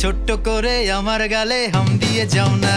ছোট্ট করে আমার গালে হাম দিয়ে যাও না।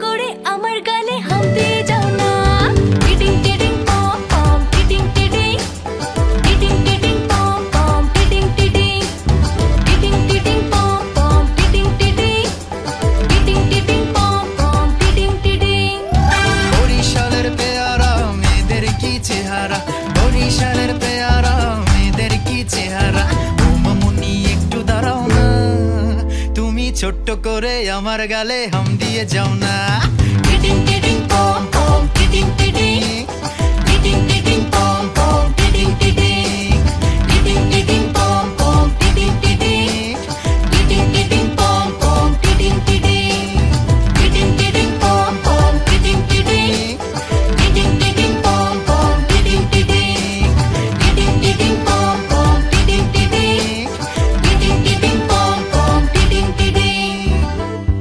করে আমার গালে হাত দিয়ে ছোট্ট করে আমার গালে হাম দিয়ে যাও না। কিটিং কিটিং কম কম কিটিং